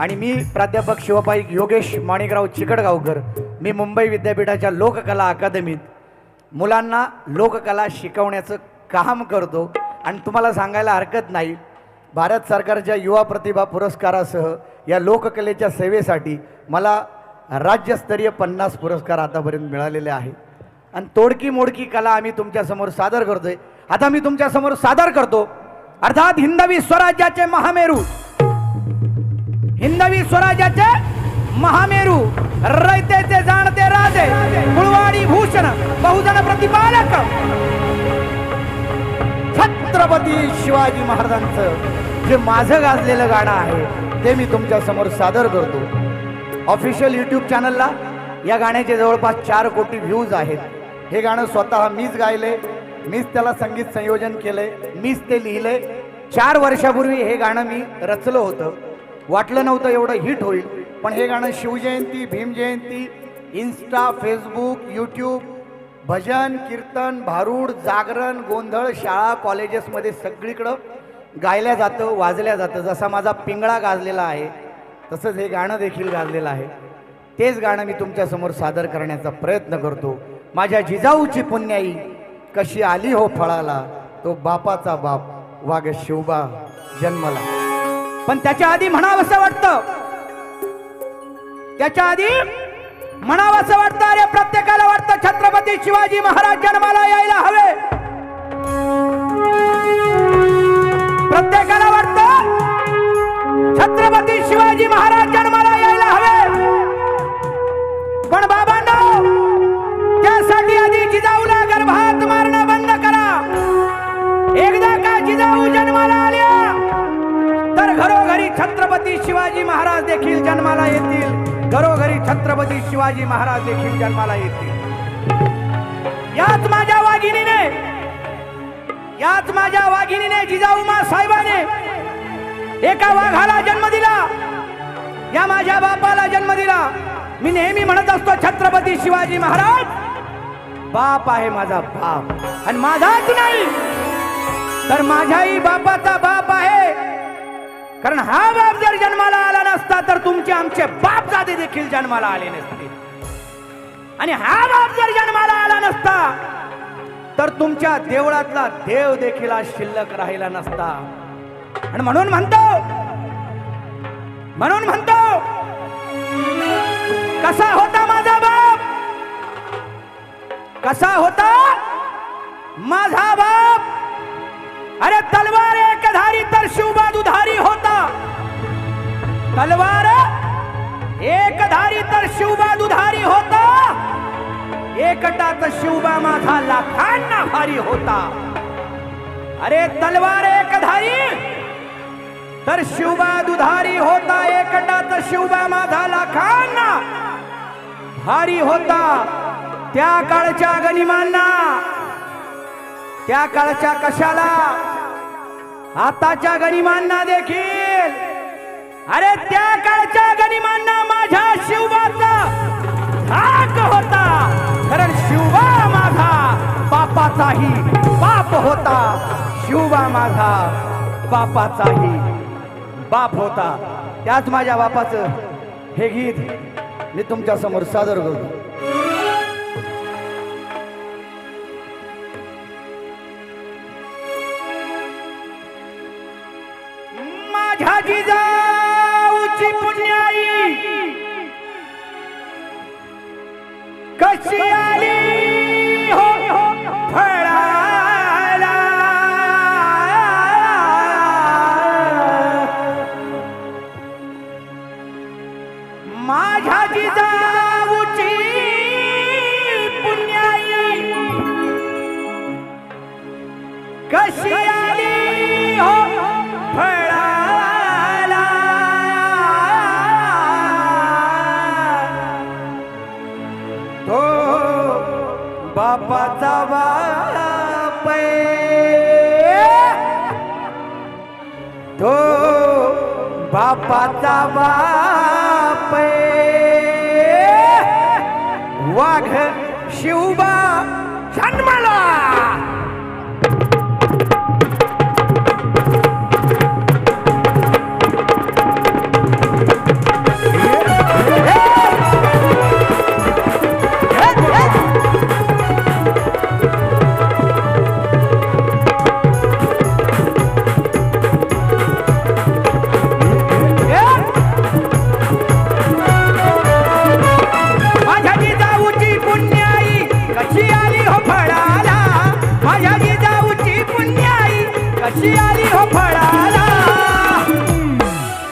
आणि मी प्राध्यापक शिवपाई योगेश माणिकराव चिकडगावकर मी मुंबई विद्यापीठाच्या लोककला अकादमीत मुलांना लोककला शिकवण्याचं काम करतो. आणि तुम्हाला सांगायला हरकत नाही भारत सरकारच्या युवा प्रतिभा पुरस्कारासह या लोककलेच्या सेवेसाठी मला राज्यस्तरीय पन्नास पुरस्कार आतापर्यंत मिळालेले आहेत. आणि तोडकी मोडकी कला आम्ही तुमच्यासमोर सादर करतोय. आता मी तुमच्यासमोर सादर करतो. अर्थात हिंदवी स्वराज्याचे महामेरू. हिंदवी स्वराज्याचे महामेरू रयतेचे जाणते राजे कुळवाडी भूषण बहुजन प्रतिपालक. छत्रपती शिवाजी महाराजांचं जे माझं गाजलेलं गाणं आहे ते मी तुमच्यासमोर सादर करतो. ऑफिशियल यूट्यूब चॅनलला या गाण्याचे जवळपास चार कोटी व्ह्यूज आहेत. हे गाणं स्वतः मीच गायले मीच त्याला संगीत संयोजन केले मीच ते लिहिले. चार वर्षापूर्वी हे गाणं मी रचलं होतं. वाटलं नव्हतं एवढं हिट होईल. पण हे गाणं Shivjayanti Bhimjayanti Insta Facebook YouTube भजन कीर्तन भारूड जागरण गोंधळ शाळा कॉलेजेसमध्ये सगळीकडं गायल्या जातं वाजल्या जातं. जसा माझा पिंगळा गाजलेला आहे तसंच हे गाणं देखील गाजलेलं आहे. तेच गाणं मी तुमच्यासमोर सादर करण्याचा प्रयत्न करतो. माझ्या जिजाऊची पुण्याई कशी आली हो फळाला तो बापाचा बाप वाघ शिवबा जन्मला. पण त्याच्या आधी म्हणावंसं वाटतं. त्याच्या आधी म्हणावंसं वाटतं अरे प्रत्येकाला वाटतं छत्रपती शिवाजी महाराज जन्माला या वाघिणीने जिजाऊमा साहेबाने एका वाघाला जन्म दिला. या माझ्या बापाला जन्म दिला. मी नेहमी म्हणत असतो छत्रपती शिवाजी महाराज बाप आहे माझा बाप. आणि माझाच नाही तर माझ्याही बापाचा बाप आहे. कारण हा बाप जर जन्माला आला नसता तर तुमचे आमचे बाप जाते देखील जन्माला आले नसते. आणि हा बाप जर जन्माला आला नसता तर तुमच्या देवळातला देव देखील आज शिल्लक राहिला नसता. आणि म्हणून म्हणतो म्हणून म्हणतो कसा होता माझा बाप? कसा होता माझा बाप? अरे तलवार एक धारी तर शिवबाद दुधारी होता. तलवार एक धारी तर शिवबाद दुधारी होता. एकटाच शिवबा माझा लाखांना भारी होता. अरे तलवार एक धारी तर शिवबा दुधारी होता. एकटाच शिवबा माझा लाखांना भारी होता. त्या काळच्या गनिमांना त्या काळच्या कशाला? आताच्या गनिमांना देखील. अरे त्या काळच्या गनिमांना माझ्या शिवबाचा धाक होता. बापाचाही बाप होता. शिवबा माझा बापाचाही बाप होता. त्याच माझ्या बापाचं हे गीत मी तुमच्यासमोर सादर करतो. माझ्या जिजाऊची पुण्याई कशी आली? कशी आली हो फळाला तो बापाचा बाप आहे. तो बापाचा बाप वाघ शिवबा फळाला.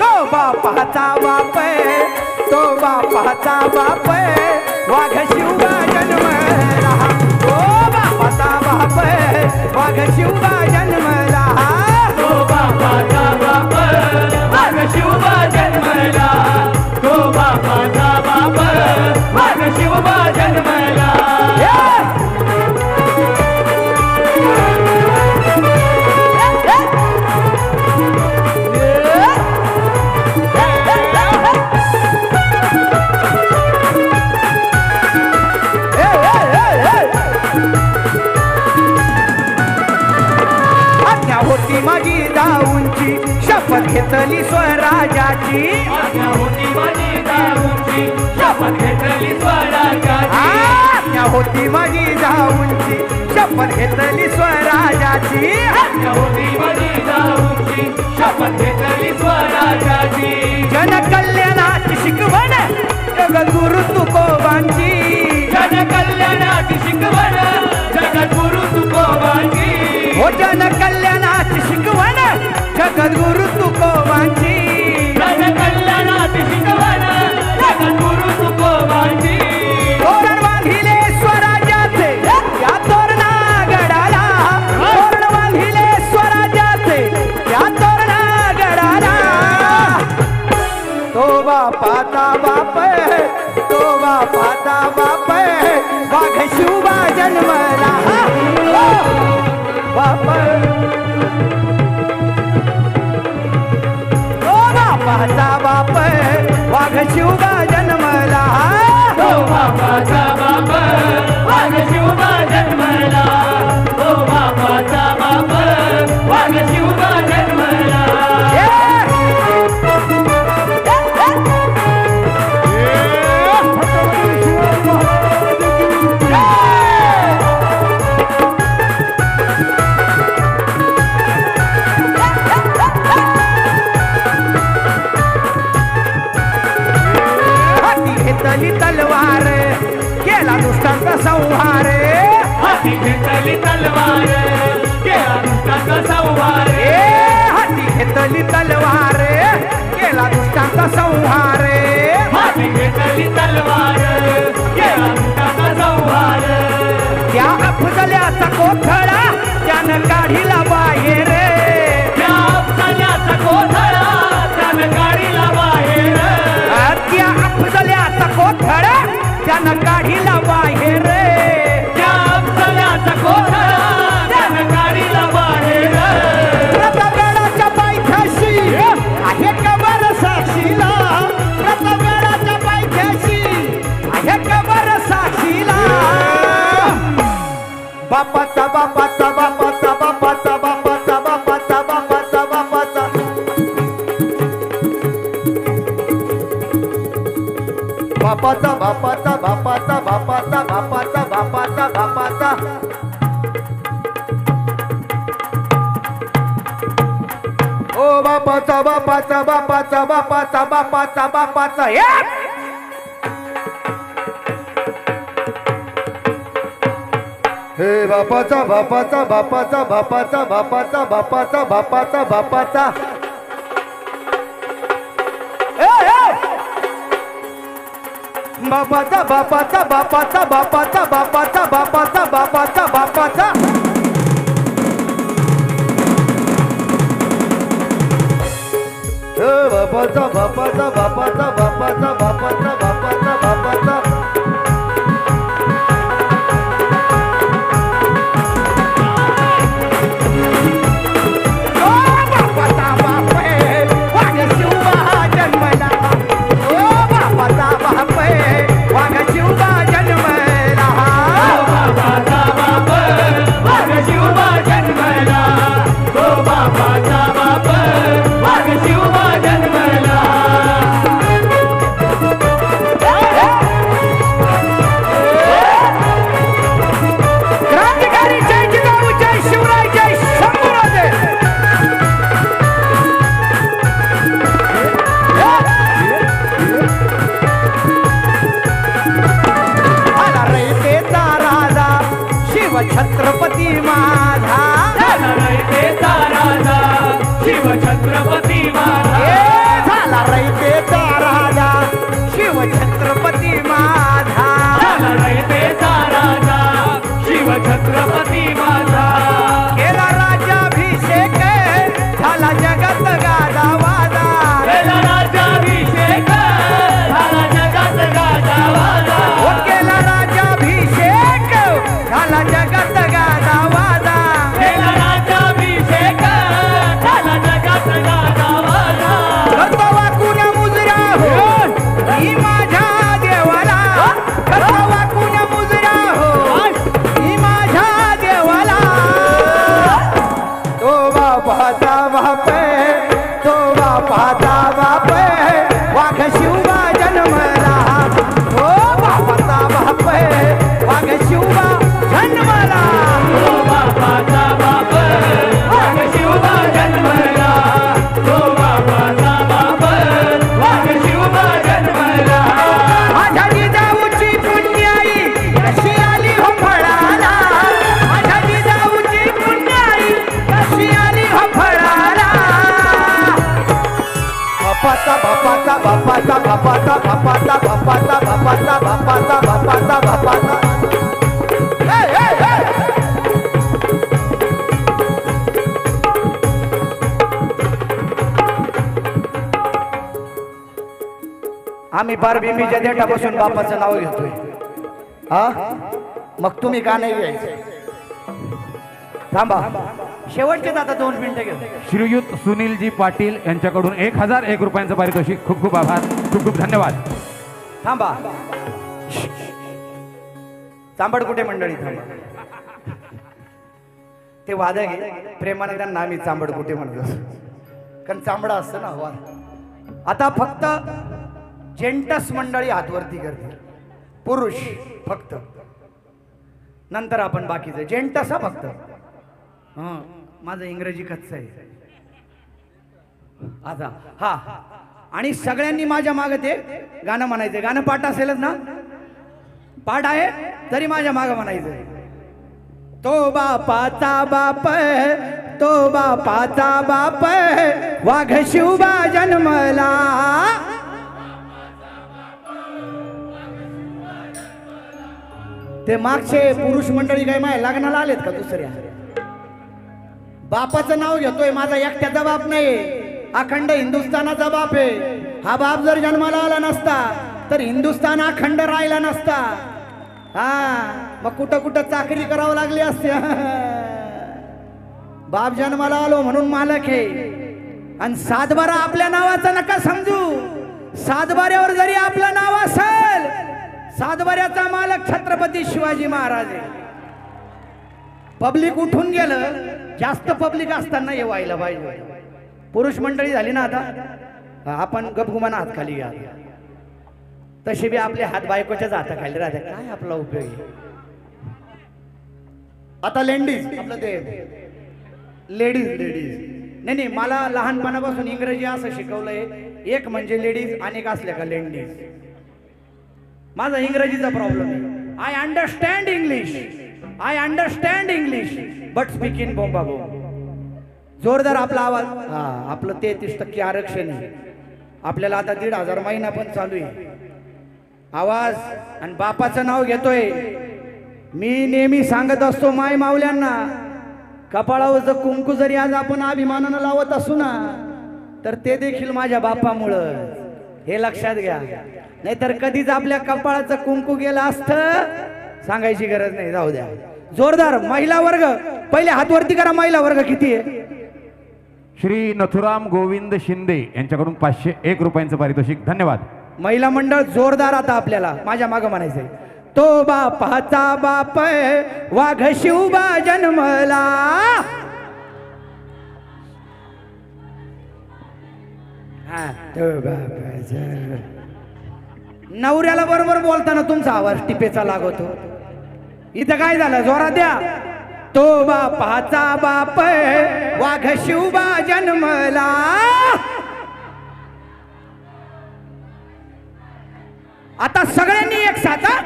तो बापाचा बाप तो बापाचा बाप वाघ शिवबा जन्मला. तो बापाचा बाप वाघ शिवबा जन्मला. तो बापाचा आज्ञा होती माझी दारूची शपथ घेतली स्वराजाची आज्ञा होती माझी जाऊनची शपथ घेतली स्वराजाची आज्ञा होती माझी दारूची शपथ घेतली स्वराजाची जनकल्याणाची शिकवण जगद्गुरु तुकोबांची. जनकल्याणाची शिकवण जगद्गुरु तुकोबांची. हो जनकल्याणाची शिकवण जगद्गुरु बापाचा हो बाप वाघ शिवगा Manila बापाचा बापाचा बापाचा बापाचा बापाचा बापाचा बापाचा ओ बापाचा बापाचा बापाचा बापाचा बापाचा बापाचा हे हे बापाचा बापाचा बापाचा बापाचा बापाचा बापाचा बापाचा बापाचा Bapata, bapata, bapata, bapata, bapata, bapata, bapata, bapata. Bapata, bapata, bapata, bapata, bapata, bapata. Shivchhatrapati माझा. झाला रैते आम्ही फार बिमीच्या देठापासून बापाचं नाव घेतोय. हा? मग तुम्ही का नाही घ्यायचं थांबा. शेवटचेच आता दोन मिनिटं घेऊ. श्रीयुत सुनीलजी पाटील यांच्याकडून एक हजार एक रुपयांचं पारितोषिक. खूप खूप आभार. खूप खूप धन्यवाद. थांबा. चांबड कुठे मंडळी? थांबा. ते वादक आहे. प्रेमाने त्यांना आम्ही चांबड कुठे म्हणतो कारण चांबडा असतं ना वाद. आता फक्त जेंटस मंडळी हातवरती करतील पुरुष फक्त. नंतर आपण बाकीचं. जेंटस हा फक्त. हं, माझं इंग्रजी कच्च आहे. आता हा. आणि सगळ्यांनी माझ्या मागे ते गाणं म्हणायचं. गाणं पाठ असेलच ना? पाठ आहे? तरी माझ्या मागे म्हणायचं. तो बापाचा बाप तो बापाचा बाप वाघ शिवबा जन्मला. ते मागचे पुरुष मंडळी काय माय लग्नाला आलेत का दुसऱ्या? बापाचं नाव घेतोय माझा एकट्याचा बाप नाही अखंड हिंदुस्थानाचा बाप आहे. हा बाप जर जन्माला आला नसता तर हिंदुस्थान अखंड राहिला नसता. हा मग कुठं कुठं चाकरी करावं लागली असते. बाप जन्माला आलो म्हणून मालक आहे. आणि सातबारा आपल्या नावाचा नका समजू. सातबाऱ्यावर जरी आपलं नाव असेल सातबऱ्याचा मालक छत्रपती शिवाजी महाराज आहे. पब्लिक उठून गेलं जास्त पब्लिक असताना हे व्हायला पाहिजे. पुरुष मंडळी झाली ना आता? आपण गपगुमान हात खाली घ्या. तसे बी आपले हात बायकोच्याच हाताखाली राहते. काय आपला उपयोग आहे? आता लेंडीज आपलं ते लेडीज लेडीज. नाही नाही मला लहानपणापासून इंग्रजी असं शिकवलंय. एक म्हणजे लेडीज अनेक असल्या का लेंडीज. माझा इंग्रजीचा प्रॉब्लेम आहे. I understand English I understand English but speak in बोंबा बोंब जोरदार आपला आवाज. हा आपलं तेहतीस टक्के आरक्षण आहे. आपल्याला आता दीड हजार महिना पण चालू आहे. आवाज आणि बापाचं नाव घेतोय. मी नेहमी सांगत असतो माय मावल्यांना कपाळावरचं कुंकू जरी आज आपण अभिमानानं लावत असू ना तर ते देखील माझ्या बापामुळं. हे लक्षात घ्या. नाहीतर कधीच आपल्या कपाळाचं कुंकू गेलं असतं सांगायची गरज नाही जाऊ द्या. जोरदार महिला वर्ग. पहिले हातवरती करा महिला वर्ग किती आहे? श्री नथुराम गोविंद शिंदे यांच्याकडून पाचशे एक रुपयांचं पारितोषिक. धन्यवाद. महिला मंडळ जोरदार आता आपल्याला माझ्या माग म्हणायचंय. तो बापाचा बाप वाघ शिवबा जन्मला. हा, तो. नवऱ्याला बरोबर बोलताना तुमचा आवाज टिपेचा लागतो. इथं काय झालं? जोरात द्या. तो बापाचा बाप वाघ शिवबा जन्मला. आता सगळ्यांनी एक साथा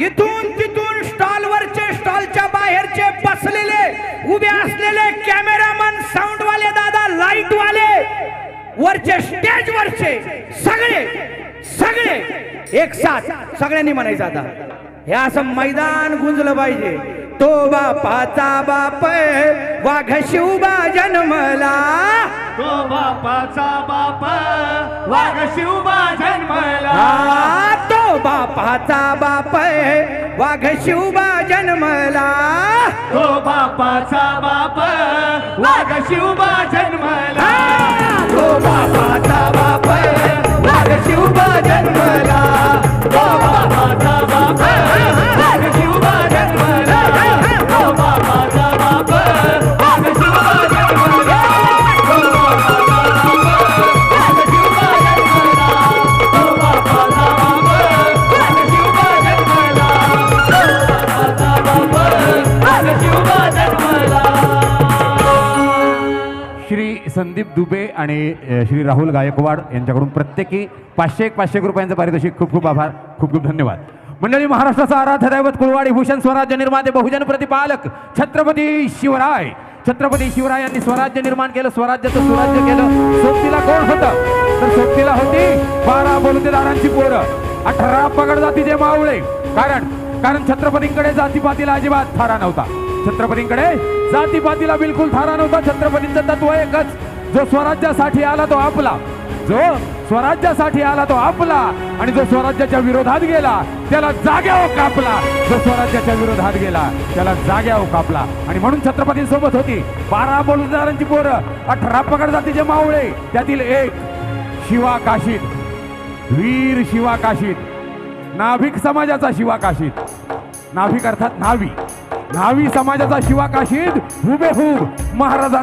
इथून तिथून स्टॉल वरचे स्टॉलच्या बाहेरचे बसलेले उभे असलेले कॅमेरामन साऊंड वाले दादा लाइट वाले वरचे स्टेज वरचे सगळे सगळे एक साथ सगळ्यांनी म्हणायचं आता. हे असं मैदान गुंजलं पाहिजे. तो बापाचा बाप वाघ शिवबा जन्मला. तो बापाचा बाप वाघ शिवबा जन्मला. तो बापाचा बाप वाघ शिवबा जन्मला. तो बापाचा बाप वाघ शिवबा जन्मला. बाबाचा बाप लाग शिव जन्मला संदीप दुबे आणि श्री राहुल गायकवाड यांच्याकडून प्रत्येकी पाचशे एक पाचशे रुपयांचं पारितोषिक खूप खूप आभार खूप खूप धन्यवाद. मंडळी महाराष्ट्राचा आराध्य दैवत कुलवाडी भूषण स्वराज्य निर्माते बहुजन प्रतिपालक छत्रपती शिवराय. छत्रपती शिवराय यांनी स्वराज्य निर्माण केलं स्वराज्याचं स्वराज्य केलं. सोबतीला कोण होतं? तर सोबतीला होती बारा बोलतेदारांची पोरं. अठरा पगड जातीचे मावळे. कारण कारण छत्रपतींकडे जातीपातीला अजिबात थारा नव्हता. छत्रपतींकडे जातीपातीला बिलकुल थारा नव्हता. छत्रपतींचं तत्व एकच जो स्वराज्यासाठी आला तो आपला. जो स्वराज्यासाठी आला तो आपला. आणि जो स्वराज्याच्या विरोधात गेला त्याला जाग्यावर कापला. जो स्वराज्याच्या विरोधात गेला त्याला जाग्यावर कापला. आणि म्हणून छत्रपतींसोबत होती. बारा बोलदारांची पोरं अठरा पकड जातीचे मावळे. त्यातील एक शिवा काशीत वीर शिवा काशीत नाभिक समाजाचा शिवा काशीत नाभिक अर्थात नावी. नावी समाजाचा शिवा काशीद. हुबेहूब महाराजांचा